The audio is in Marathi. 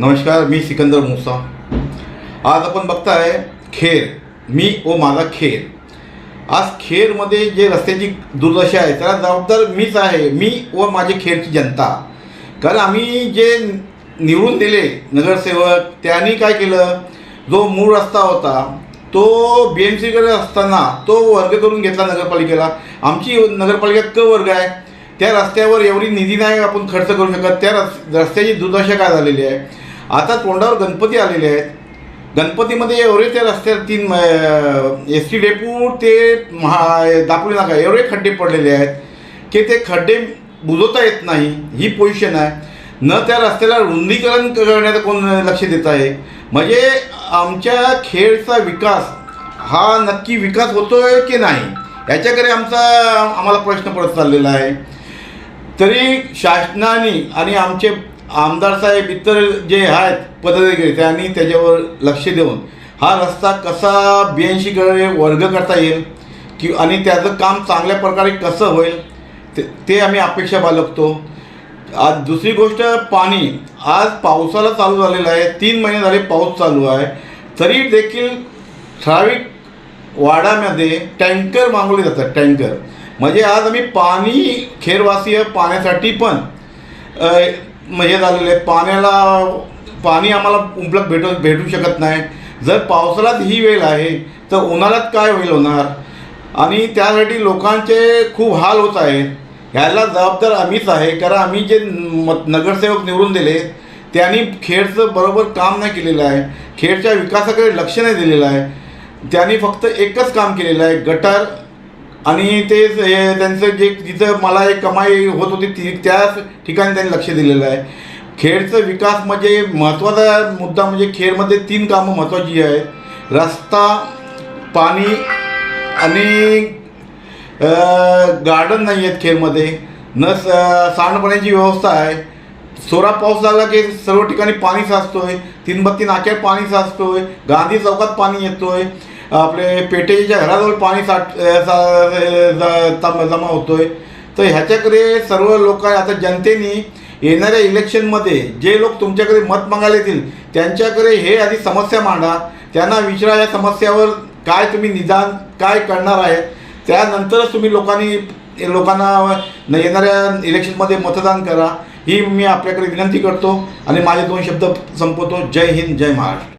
नमस्कार मी सिकंदर मुसा. आज आपण बघताय खेर. मी व माझा खेर. आज खेरमध्ये जे रस्त्याची दुर्दशा आहे त्याला जबाबदार मीच आहे. मी व माझी खेरची जनता. कारण आम्ही जे निवडून दिले नगरसेवक त्यांनी काय केलं? जो मूळ रस्ता होता तो बी एम सीकडे असताना तो वर्ग करून घेतला नगरपालिकेला. आमची नगरपालिका क वर्ग आहे? त्या रस्त्यावर एवढी निधी नाही आपण खर्च करू शकत. त्या रस् रस्त्याची दुर्दशा काय झालेली आहे? आता तोंडावर गणपती आलेले आहेत. गणपतीमध्ये एवढे त्या रस्त्यावर तीन एस टी डेपू ते महा दापोली नाका एवढे खड्डे पडलेले आहेत की ते खड्डे बुजवता येत नाही. ही पोझिशन आहे. न त्या रस्त्याला रुंदीकरण करण्याचं कोण लक्ष देत आहे? म्हणजे आमच्या खेळचा विकास हा नक्की विकास होतोय की नाही? याच्याकडे आमचा आम्हाला प्रश्न पडत चाललेला आहे. तरी शासनाने आणि आमचे आमदार साहेब इतर जे आहेत पदाधिकारी त्यांनी त्याच्यावर लक्ष देऊन हा रस्ता कसा बिऐंशीकडे वर्ग करता येईल की आणि त्याचं काम चांगल्या प्रकारे कसं होईल ते ते आम्ही अपेक्षा बाळगतो. आज दुसरी गोष्ट पाणी. आज पावसाला चालू झालेला आहे तीन महिने झाले पाऊस चालू आहे. तरी देखील ठराविक वाडामध्ये टँकर मागवले जातात टँकर. म्हणजे आज आम्ही पाणी खेरवासीय पाण्यासाठी पण हे झालेलं आहे पाण्याला पाणी आम्हाला उपलब्ध भेटू भेटू शकत नाही. जर पावसाळ्यात ही वेळ आहे तर उन्हाळ्यात काय होईल होणार? आणि त्यासाठी लोकांचे खूप हाल होत आहेत. ह्याला जबाबदार आम्हीच आहे कारण आम्ही जे म नगरसेवक निवडून दिले त्यांनी खेडचं बरोबर काम नाही केलेलं आहे. खेडच्या विकासाकडे लक्ष नाही दिलेलं आहे. त्यांनी फक्त एकच काम केलेलं आहे गटार आणि ते हे त्यांचं जे जिथं मला एक कमाई होत होती ती त्याच ठिकाणी त्यांनी लक्ष दिलेलं आहे. खेडचं विकास म्हणजे महत्त्वाचा मुद्दा म्हणजे खेडमध्ये तीन कामं महत्त्वाची आहेत. रस्ता पाणी आणि गार्डन नाही आहेत खेळमध्ये न स सांडपाण्याची व्यवस्था आहे. सोरा पाऊस झाला की सर्व ठिकाणी पाणी साचतोय. तीनबत्ती नाक्यात पाणी साचतोय. गांधी चौकात पाणी येतोय. आपले पेटेच्या घराजवळ पाणी साठ सा- जमा जमा होतोय. तर ह्याच्याकडे सर्व लोक आता जनतेने येणाऱ्या इलेक्शनमध्ये जे लोक तुमच्याकडे मत मागायला येतील त्यांच्याकडे हे आधी समस्या मांडा. त्यांना विचारा या समस्यावर काय तुम्ही निदान काय करणार आहे. त्यानंतरच तुम्ही लोकांनी लोकांना येणाऱ्या इलेक्शनमध्ये मतदान करा. ही मी आपल्याकडे विनंती करतो आणि माझे दोन शब्द संपवतो. जय हिंद जय महाराष्ट्र.